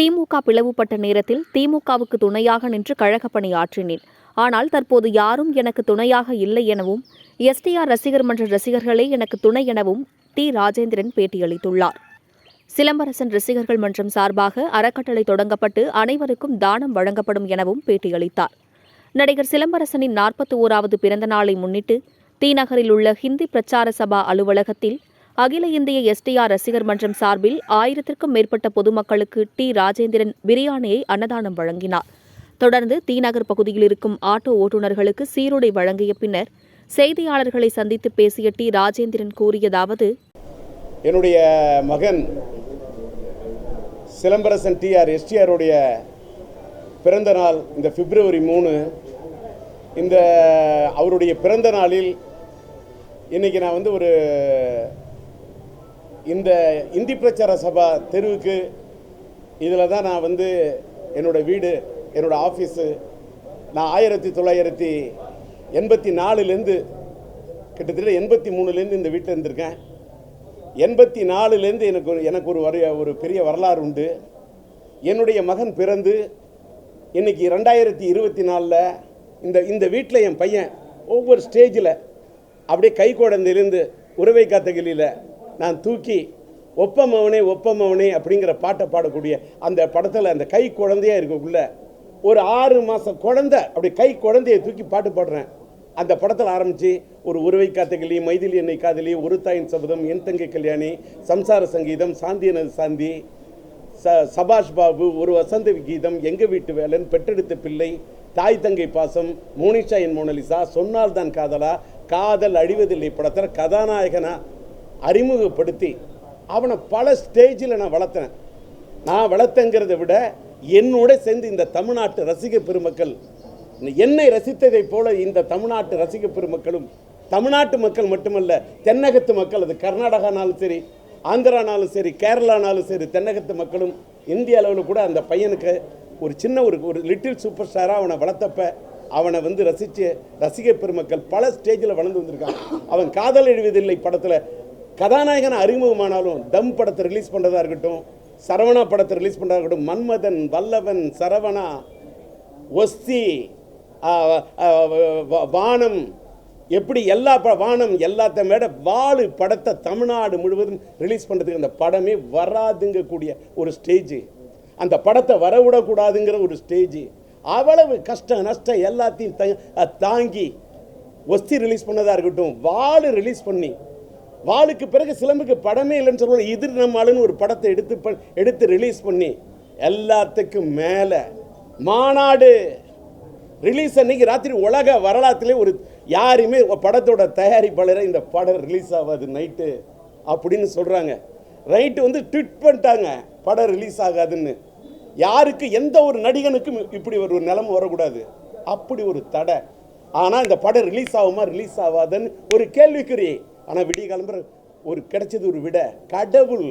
திமுக பிளவுபட்ட நேரத்தில் திமுகவுக்கு துணையாக நின்று கழகப்பணி ஆற்றினேன் ஆனால் தற்போது யாரும் எனக்கு துணையாக இல்லை எனவும் எஸ்டிஆர் ரசிகர் மன்ற ரசிகர்களே எனக்கு துணை எனவும் டி. ராஜேந்திரன் பேட்டியளித்துள்ளார். சிலம்பரசன் ரசிகர்கள் மன்றம் சார்பாக அறக்கட்டளை தொடங்கப்பட்டு அனைவருக்கும் தானம் வழங்கப்படும் எனவும் பேட்டியளித்தார். நடிகர் சிலம்பரசனின் நாற்பத்தி ஓராவது பிறந்த நாளை முன்னிட்டு தீநகரில் உள்ள ஹிந்தி பிரச்சார சபா அலுவலகத்தில் அகில இந்திய எஸ்டிஆர் ரசிகர் மன்றம் சார்பில் ஆயிரத்திற்கும் மேற்பட்ட பொதுமக்களுக்கு டி ராஜேந்திரன் பிரியாணியை அன்னதானம் வழங்கினார். தொடர்ந்து தீநகர் பகுதியில் இருக்கும் ஆட்டோ ஓட்டுநர்களுக்கு சீருடை வழங்கிய பின்னர் செய்தியாளர்களை சந்தித்து பேசிய டி ராஜேந்திரன் கூறியதாவது என்னுடைய மகன் சிலம்பரசன் டிஆர் எஸ்டிஆருடைய பிறந்த நாள் இந்த பிப்ரவரி மூணு. இந்த அவருடைய பிறந்த நாளில் இன்றைக்கி நான் வந்து ஒரு இந்த இந்தி பிரச்சார சபா தெருவுக்கு இதில் தான் நான் வந்து என்னோடய வீடு என்னோடய ஆஃபீஸு நான் ஆயிரத்தி தொள்ளாயிரத்தி எண்பத்தி நாலுலேருந்து கிட்டத்தட்ட எண்பத்தி மூணுலேருந்து இந்த வீட்டில் இருந்திருக்கேன். எண்பத்தி நாலுலேருந்து எனக்கு ஒரு எனக்கு ஒரு வரைய ஒரு பெரிய வரலாறு உண்டு. என்னுடைய மகன் பிறந்து இன்னைக்கு ரெண்டாயிரத்தி இருபத்தி நாலில் இந்த இந்த வீட்டில் என் பையன் ஒவ்வொரு ஸ்டேஜில் அப்படியே கை குழந்தையிலேருந்து உறவை காத்தகிலியில் நான் தூக்கி ஒப்பமவனே ஒப்பமவனே அப்படிங்கிற பாட்டை பாடக்கூடிய அந்த படத்தில் அந்த கை குழந்தையா இருக்கக்குள்ள ஒரு ஆறு மாதம் குழந்தை அப்படி கை குழந்தையை தூக்கி பாட்டு பாடுறேன். அந்த படத்தில் ஆரம்பித்து ஒரு உறவை காத்தகிளி மைதிலி என்னை காதலி ஒரு தாயின் சபதம் என் தங்கை கல்யாணி சம்சார சங்கீதம் சாந்தியனது சாந்தி ச சபாஷ் பாபு ஒரு வசந்த கீதம் எங்க வீட்டு வேலன் பெற்றெடுத்த பிள்ளை தாய் தங்கை பாசம் மோனிஷா என் மோனலிசா சொன்னால் தான் காதலா காதல் அழிவதில்லை படத்தில் கதாநாயகனா அறிமுகப்படுத்தி அவனை பல ஸ்டேஜில் நான் வளர்த்தேன். நான் வளர்த்தங்கிறத விட என்னோட சேர்ந்து இந்த தமிழ்நாட்டு ரசிக பெருமக்கள் என்னை ரசித்ததைப் போல இந்த தமிழ்நாட்டு ரசிக பெருமக்களும் தமிழ்நாட்டு மக்கள் மட்டுமல்ல தென்னகத்து மக்கள் அது கர்நாடகானாலும் சரி ஆந்திரானாலும் சரி கேரளானாலும் சரி தென்னகத்து மக்களும் இந்திய அளவில் கூட அந்த பையனுக்கு ஒரு சின்ன ஒரு ஒரு லிட்டில் சூப்பர் ஸ்டாராக அவனை வளர்த்தப்ப அவனை வந்து ரசித்து ரசிக பெருமக்கள் பல ஸ்டேஜில் வளர்ந்து வந்திருக்கான் அவன் காதல் எழுவதில்லை படத்தில் கதாநாயகன் அறிமுகமானாலும் தம் படத்தை ரிலீஸ் பண்ணுறதா இருக்கட்டும் சரவணா படத்தை ரிலீஸ் பண்ணுறதா இருக்கட்டும் மன்மதன் வல்லவன் சரவணா ஒஸ்தி வ- வானம் எப்படி எல்லா ப வானம் எல்லாத்த மேட வாழு படத்தை தமிழ்நாடு முழுவதும் ரிலீஸ் பண்ணுறதுக்கு அந்த படமே வராதுங்கக்கூடிய ஒரு ஸ்டேஜ் அந்த படத்தை வரவிடக்கூடாதுங்கிற ஒரு ஸ்டேஜ் அவ்வளவு கஷ்டம் நஷ்டம் எல்லாத்தையும் தாங்கி ஒஸ்தி ரிலீஸ் பண்ணதாக இருக்கட்டும் வாழு ரிலீஸ் பண்ணி வாளுக்கு பிறகு சிலம்புக்கு படமே இல்லைன்னு சொல்லுவோம் எதிர் நம்மளுன்னு ஒரு படத்தை எடுத்து எடுத்து ரிலீஸ் பண்ணி எல்லாத்துக்கும் மேலே மாநாடு. ரிலீஸ் அன்னைக்கு ராத்திரி உலக வரலாற்றிலே ஒரு யாருமே படத்தோட தயாரிப்பாளரை இந்த படம் ரிலீஸ் ஆகாது நைட்டு அப்படின்னு சொல்கிறாங்க ரைட்டு வந்து ட்விட் பண்ணிட்டாங்க படம் ரிலீஸ் ஆகாதுன்னு. யாருக்கு எந்த ஒரு நடிகனுக்கும் இப்படி ஒரு நிலைமை வரக்கூடாது. அப்படி ஒரு தடை. ஆனால் இந்த படம் ரிலீஸ் ஆகுமா ரிலீஸ் ஆகாதுன்னு ஒரு கேள்விக்குறி. ஆனால் விடிய கிளம்புற ஒரு கிடைச்சது ஒரு விட. கடவுள்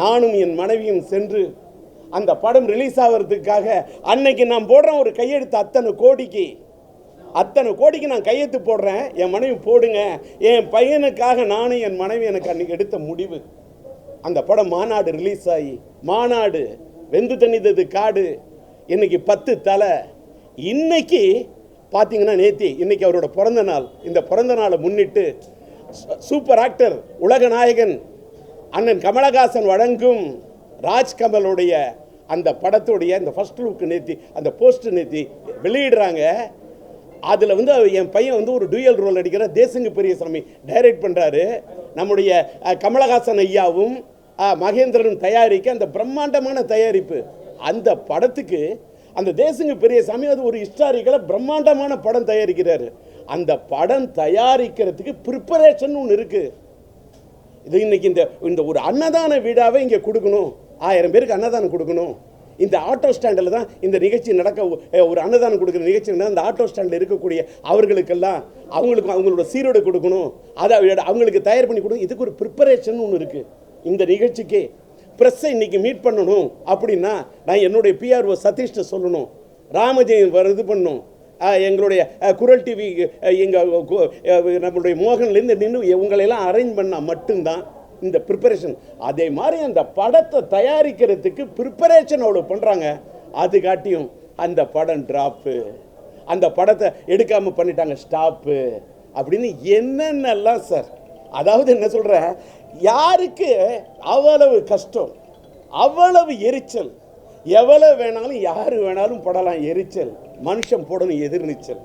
நானும் என் மனைவியும் சென்று அந்த படம் ரிலீஸ் ஆகிறதுக்காக அன்னைக்கு நான் போடுறேன் ஒரு கையெழுத்து அத்தனை கோடிக்கு அத்தனை கோடிக்கு நான் கையெழுத்து போடுறேன். என் மனைவி போடுங்க. என் பையனுக்காக நானும் என் மனைவி எனக்கு அன்னைக்கு எடுத்த முடிவு. அந்த படம் மாநாடு ரிலீஸ் ஆகி மாநாடு வெந்து தண்ணிதது காடு. இன்னைக்கு பத்து தலை. இன்னைக்கு பார்த்தீங்கன்னா நேத்தி இன்னைக்கு அவரோட பிறந்த நாள். இந்த பிறந்த நாளை முன்னிட்டு சூப்பர் ஆக்டர் உலக நாயகன் அண்ணன் கமலஹாசன் வழங்கும் ராஜ்கமலுடைய அந்த படத்துடைய அந்த ஃபர்ஸ்ட் லுக்கு நேற்றி அந்த போஸ்டர் நேற்றி வெளியிடுறாங்க. அதில் வந்து அவர் என் பையன் வந்து ஒரு டூயல் ரோல் அடிக்கிற தேசங்க பெரியசாமி டைரக்ட் பண்ணுறாரு நம்முடைய கமலஹாசன் ஐயாவும் மகேந்திரனும் தயாரிக்க அந்த பிரம்மாண்டமான தயாரிப்பு. அந்த படத்துக்கு அந்த தேசங்க பெரியசாமி அது ஒரு ஹிஸ்டாரிக்கலாக பிரம்மாண்டமான படம் தயாரிக்கிறாரு. அந்த படம் தயாரிக்கிறதுக்கு ப்ரிப்பரேஷன் ஒன்று இருக்குது இது இன்றைக்கி இந்த இந்த ஒரு அன்னதான வீடாவே இங்கே கொடுக்கணும். ஆயிரம் பேருக்கு அன்னதானம் கொடுக்கணும். இந்த ஆட்டோ ஸ்டாண்டில் தான் இந்த நிகழ்ச்சி நடக்க ஒரு அன்னதானம் கொடுக்குற நிகழ்ச்சி அந்த ஆட்டோ ஸ்டாண்டில் இருக்கக்கூடிய அவர்களுக்கெல்லாம் அவங்களுக்கு அவங்களோட சீரோடு கொடுக்கணும். அதை அவங்களுக்கு தயார் பண்ணி கொடுக்கணும். இதுக்கு ஒரு ப்ரிப்பரேஷன் ஒன்று இருக்குது இந்த நிகழ்ச்சிக்கு ப்ரெஸ்ஸை இன்னைக்கு மீட் பண்ணணும். அப்படின்னா நான் என்னுடைய பிஆர்ஓ சதீஷ்ட சொல்லணும். ராமஜெயம் வர இது பண்ணணும். எங்களுடைய குரல் டிவி எங்கள் நம்மளுடைய மோகன்லேருந்து நின்று உங்களையெல்லாம் அரேஞ்ச் பண்ணால் மட்டும்தான் இந்த ப்ரிப்பரேஷன் அதே மாதிரி அந்த படத்தை தயாரிக்கிறதுக்கு ப்ரிப்பரேஷன் அவ்வளோ பண்ணுறாங்க அது காட்டியும் அந்த படம் ட்ராப்பு அந்த படத்தை எடுக்காமல் பண்ணிட்டாங்க ஸ்டாப்பு அப்படின்னு என்னென்னலாம் சார் அதாவது என்ன சொல்கிறேன் யாருக்கு அவ்வளவு கஷ்டம் அவ்வளவு எரிச்சல் எவ்வளோ வேணாலும் யார் வேணாலும் போடலாம் எரிச்சல். மனுஷன் போடணும் எதிர்நீச்சல்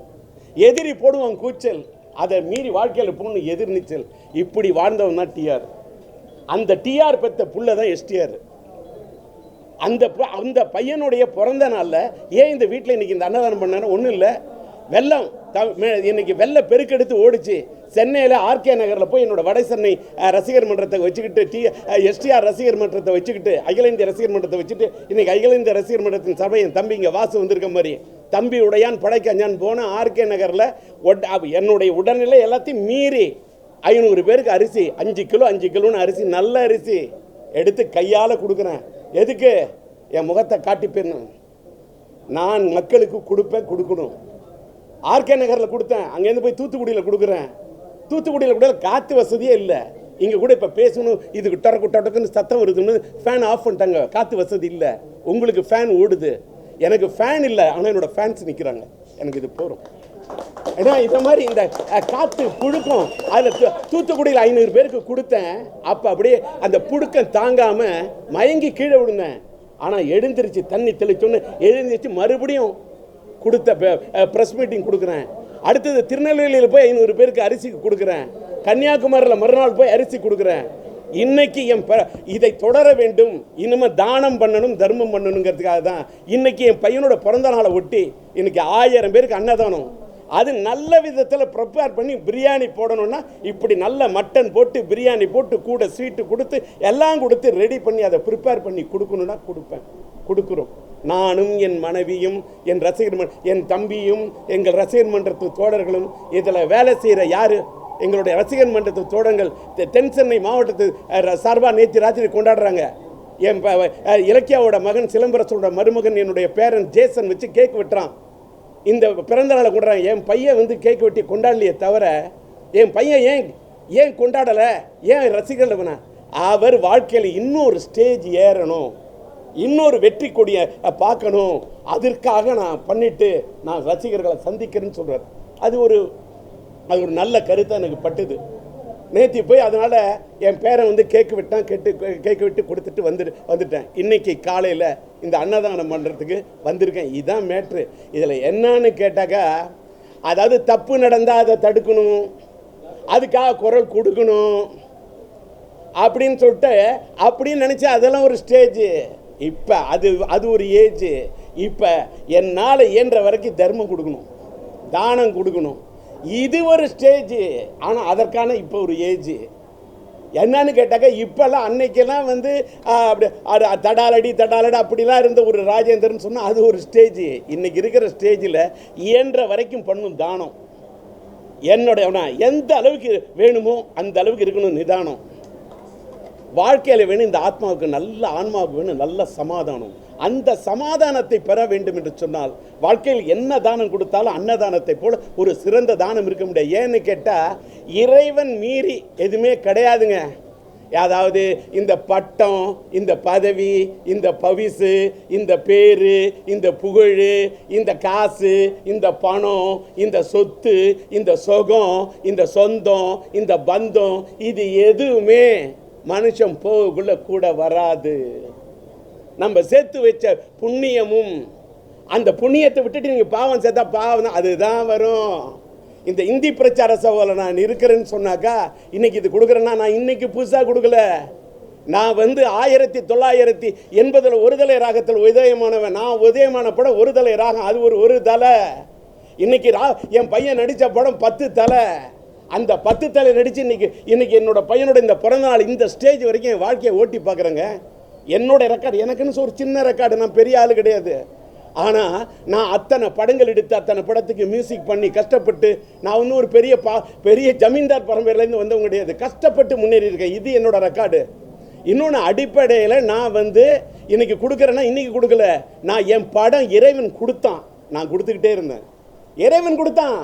எதிரி போடுவான் கூச்சல். அதை மீறி வாழ்க்கையில் போகணும் எதிர்நீச்சல் இப்படி வாழ்ந்தவன் தான் டிஆர் அந்த டிஆர் பெத்த புள்ள தான் எஸ்டிஆர் அந்த அந்த பையனுடைய பிறந்த நாளில் ஏன் இந்த வீட்டில் இன்னைக்கு இந்த அன்னதானம் பண்ணேன்னு ஒன்றும் இல்லை. வெள்ளம். த மே- இன்னைக்கு வெள்ள பெருக்கெடுத்து ஓடிச்சு. சென்னையில் ஆர்கே நகரில் போய் என்னோட வட சென்னை ரசிகர் மன்றத்தை வச்சுக்கிட்டு டி எஸ்டிஆர் ரசிகர் மன்றத்தை வச்சுக்கிட்டு அகில இந்திய ரசிகர் மன்றத்தை வச்சுட்டு இன்னைக்கு அகில இந்திய ரசிகர் மன்றத்தின் சபை என் தம்பி இங்கே வாசு வந்திருக்க மாதிரி. தம்பி உடையான் படைக்கஞ்சான் போன ஆர்கே நகரில் என்னுடைய உடல்நிலை எல்லாத்தையும் மீறி ஐநூறு பேருக்கு அரிசி அஞ்சு கிலோ அஞ்சு கிலோன்னு அரிசி நல்ல அரிசி எடுத்து கையால் கொடுக்குறேன். எதுக்கு? என் முகத்தை காட்டி போயிடணும் நான் மக்களுக்கு கொடுப்பேன் கொடுக்கணும். ஆர்கே நகரில் கொடுத்தேன். அங்கேருந்து போய் தூத்துக்குடியில் கொடுக்குறேன். தூத்துக்குடியில் கூட காற்று வசதியே இல்லை. இங்கே கூட இப்போ பேசணும். இது குட்டர டொடக்குன்னு சத்தம் வருதுன்னு ஃபேன் ஆஃப் பண்ணிட்டாங்க. காற்று வசதி இல்லை. உங்களுக்கு ஃபேன் ஓடுது. எனக்கு ஃபேன் இல்லை. ஆனால் என்னோட ஃபேன்ஸ் நிற்கிறாங்க எனக்கு இது போதும். ஏன்னா இந்த மாதிரி இந்த காற்று புழுக்கம் அதில் தூத்துக்குடியில் ஐநூறு பேருக்கு கொடுத்தேன். அப்போ அப்படியே அந்த புழுக்கம் தாங்காம மயங்கி கீழே விழுந்தேன். ஆனால் எழுந்திருச்சு தண்ணி தெளிச்சோன்னு எழுந்திருச்சு மறுபடியும் கொடுத்த ப்ரெஸ் மீட்டிங் கொடுக்குறேன். அடுத்தது திருநெல்வேலியில் போய் ஐநூறு பேருக்கு அரிசி கொடுக்குறேன். கன்னியாகுமரியில் மறுநாள் போய் அரிசி கொடுக்குறேன். இன்னைக்கு என் ப- இதை தொடர வேண்டும். இனிமே தானம் பண்ணணும் தர்மம் பண்ணணுங்கிறதுக்காக தான் இன்னைக்கு என் பையனோட பிறந்த நாளை ஒட்டி இன்னைக்கு ஆயிரம் பேருக்கு அன்னதானம். அது நல்ல விதத்தில் ப்ரிப்பேர் பண்ணி பிரியாணி போடணும்னா இப்படி நல்ல மட்டன் போட்டு பிரியாணி போட்டு கூட ஸ்வீட்டு கொடுத்து எல்லாம் கொடுத்து ரெடி பண்ணி அதை ப்ரிப்பேர் பண்ணி கொடுக்கணுன்னா கொடுப்பேன். கொடுக்குறோம். நானும் என் மனைவியும் என் ரசிகர் என் தம்பியும் எங்கள் ரசிகர் மன்றத்து தோழர்களும் இதில் வேலை செய்கிற யார்? எங்களுடைய ரசிகர் மன்றத்து தோழர்கள் தெ- தென் சென்னை மாவட்டத்து சார்பாக நேற்று ராத்திரி கொண்டாடுறாங்க. என் இலக்கியாவோட மகன் சிலம்பரசோட மருமகன் என்னுடைய பேரன் ஜேசன் வச்சு கேக் வெட்டுறான். இந்த பிறந்த நாளை கொண்டாடுறாங்க. என் பையன் வந்து கேக் வெட்டி கொண்டாடலையே தவிர என் பையன் ஏன் ஏன் கொண்டாடலை? ஏன் ரசிகர்கள் அவர் வாழ்க்கையில் இன்னொரு ஸ்டேஜ் ஏறணும். இன்னொரு வெற்றி கொடியை பார்க்கணும். அதற்காக நான் பண்ணிட்டு நான் ரசிகர்களை சந்திக்கிறேன்னு சொல்கிறார் அது ஒரு அது ஒரு நல்ல கருத்தை எனக்கு பட்டுது. நேற்று போய் அதனால் என் பேரை வந்து கேக்கு விட்டான் கேட்டு கேக்கு விட்டு கொடுத்துட்டு வந்து வந்துட்டேன். இன்னைக்கு காலையில் இந்த அன்னதானம் பண்ணுறதுக்கு வந்திருக்கேன். இதுதான் மேட்ரு இதில் என்னன்னு கேட்டாக்கா அதாவது தப்பு நடந்தால் அதை தடுக்கணும். அதுக்காக குரல் கொடுக்கணும். அப்படின்னு சொல்லிட்டு அப்படின்னு நினச்சா அதெல்லாம் ஒரு ஸ்டேஜ் இப்போ அது அது ஒரு ஏஜ் இப்போ என்னால் இயன்ற வரைக்கும் தர்மம் கொடுக்கணும். தானம் கொடுக்கணும். இது ஒரு ஸ்டேஜ் ஆனால் அதற்கான இப்போ ஒரு ஏஜ் என்னன்னு கேட்டாக்கா இப்போல்லாம் அன்னைக்கெல்லாம் வந்து அப்படி தடாலடி தடாலடி அப்படிலாம் இருந்த ஒரு ராஜேந்திரன் சொன்னால் அது ஒரு ஸ்டேஜ் இன்னைக்கு இருக்கிற ஸ்டேஜில் இயன்ற வரைக்கும் பண்ணும் தானம். என்னுடைய எந்த அளவுக்கு வேணுமோ அந்த அளவுக்கு இருக்கணும் நிதானம். வாழ்க்கையில் வேணும் இந்த ஆத்மாவுக்கு நல்ல ஆன்மாவுக்கு வேணும் நல்ல சமாதானம். அந்த சமாதானத்தை பெற வேண்டும் என்று சொன்னால் வாழ்க்கையில் என்ன தானம் கொடுத்தாலும் அன்னதானத்தை போல ஒரு சிறந்த தானம் இருக்க முடியாது. ஏன்னு கேட்டால் இறைவன் மீறி எதுவுமே கிடையாதுங்க. அதாவது இந்த பட்டம் இந்த பதவி இந்த பவிசு இந்த பேரு இந்த புகழ் இந்த காசு இந்த பணம் இந்த சொத்து இந்த சுகம் இந்த சொந்தம் இந்த பந்தம் இது எதுவுமே மனுஷன் போகக்குள்ள கூட வராது. நம்ம சேர்த்து வச்ச புண்ணியமும் அந்த புண்ணியத்தை விட்டுட்டு நீங்கள் பாவம் சேர்த்தா பாவம் தான் அதுதான் வரும். இந்த இந்தி பிரச்சார சபையில் நான் இருக்கிறேன்னு சொன்னாக்கா இன்னைக்கு இது கொடுக்குறேன்னா நான் இன்னைக்கு புதுசாக கொடுக்கல. நான் வந்து ஆயிரத்தி தொள்ளாயிரத்தி எண்பதில் ஒரு தலை ராகத்தில் உதயமானவன். நான் உதயமான படம் ஒரு தலை ராகம் அது ஒரு ஒரு தலை. இன்னைக்கு ரா என் பையன் நடித்த படம் பத்து தலை. அந்த பத்து தலை நடித்து இன்னைக்கு இன்னைக்கு என்னோட பையனோட இந்த பிறந்தநாள் இந்த ஸ்டேஜ் வரைக்கும் என் வாழ்க்கையை ஓட்டி பார்க்குறேங்க. என்னோட ரெக்கார்டு எனக்குன்னு ஒரு சின்ன ரெக்கார்டு நான் பெரிய ஆள் கிடையாது. ஆனால் நான் அத்தனை படங்கள் எடுத்து அத்தனை படத்துக்கு மியூசிக் பண்ணி கஷ்டப்பட்டு நான் இன்னும் ஒரு பெரிய பா பெரிய ஜமீன்தார் பரம்பரையிலேருந்து வந்தவங்க கிடையாது. கஷ்டப்பட்டு முன்னேறி இருக்கேன் இது என்னோட ரெக்கார்டு இன்னொன்று அடிப்படையில் நான் வந்து இன்னைக்கு கொடுக்குறேன்னா இன்னைக்கு கொடுக்கல. நான் என் படம் இறைவன் கொடுத்தான். நான் கொடுத்துக்கிட்டே இருந்தேன். இறைவன் கொடுத்தான்.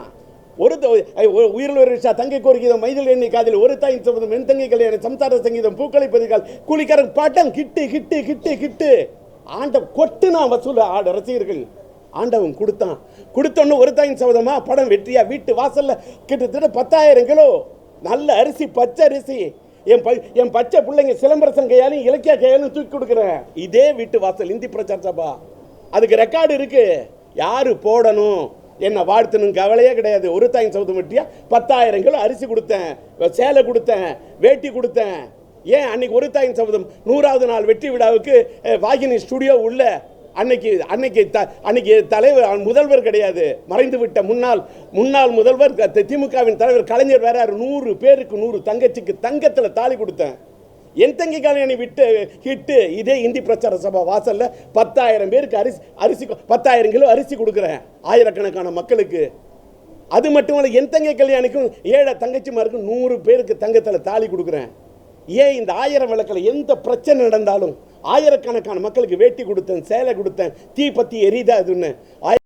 ஒரு த- உயிரில் ஒரு விஷா தங்கை கோரிக்கை மைதில் எண்ணெய் காதில் ஒரு தாயின் சபதம் என் தங்கை கல்யாணம் சம்சார சங்கீதம் பூக்களை பதிகால் கூலிக்காரன் பாட்டம் கிட்டு கிட்டு கிட்டு கிட்டு. ஆண்ட கொட்டு நான் வசூல் ஆட ரசிகர்கள் ஆண்டவன் கொடுத்தான். கொடுத்தோன்னு ஒரு தாயின் சபதமா படம் வெற்றியா? வீட்டு வாசல்ல கிட்டத்தட்ட பத்தாயிரம் கிலோ. நல்ல அரிசி பச்சை அரிசி. என் ப என் பச்சை பிள்ளைங்க சிலம்பரசன் கையாலும் இலக்கிய கையாலும் தூக்கி கொடுக்குறேன். இதே வீட்டு வாசல் இந்தி பிரச்சார சபா. அதுக்கு ரெக்கார்டு இருக்கு. யாரு போடணும்? என்ன வாழ்த்தணும் கவலையே கிடையாது. ஒரு தாய் சவுத்து வெட்டியா? பத்தாயிரம் கிலோ அரிசி கொடுத்தேன். சேலை கொடுத்தேன். வேட்டி கொடுத்தேன். ஏன் அன்னைக்கு ஒரு தாயின் சபதம் நூறாவது நாள் வெற்றி விழாவுக்கு வாகினி ஸ்டுடியோ உள்ள அன்னைக்கு அன்னைக்கு த அன்னைக்கு தலைவர் முதல்வர் கிடையாது. மறைந்து விட்ட முன்னாள் முன்னாள் முதல்வர் திமுகவின் தலைவர் கலைஞர் வேற நூறு பேருக்கு நூறு தங்கச்சிக்கு தங்கத்தில் தாலி கொடுத்தேன். என் தங்கி கல்யாணி விட்டு ஹிட்டு இதே இந்தி பிரச்சார சபா வாசல்ல பத்தாயிரம் பேருக்கு அரிசி அரிசி பத்தாயிரம் கிலோ அரிசி கொடுக்குறேன் ஆயிரக்கணக்கான மக்களுக்கு. அது மட்டும் இல்லை என் தங்கை கல்யாணிக்கும் ஏழை தங்கச்சிமாருக்கும் நூறு பேருக்கு தங்கத்தில் தாலி கொடுக்குறேன். ஏன் இந்த ஆயிரம் விளக்கில் எந்த பிரச்சனை நடந்தாலும் ஆயிரக்கணக்கான மக்களுக்கு வேட்டி கொடுத்தேன் சேலை கொடுத்தேன் தீ பற்றி எரியுதா அதுன்னு. ஆய-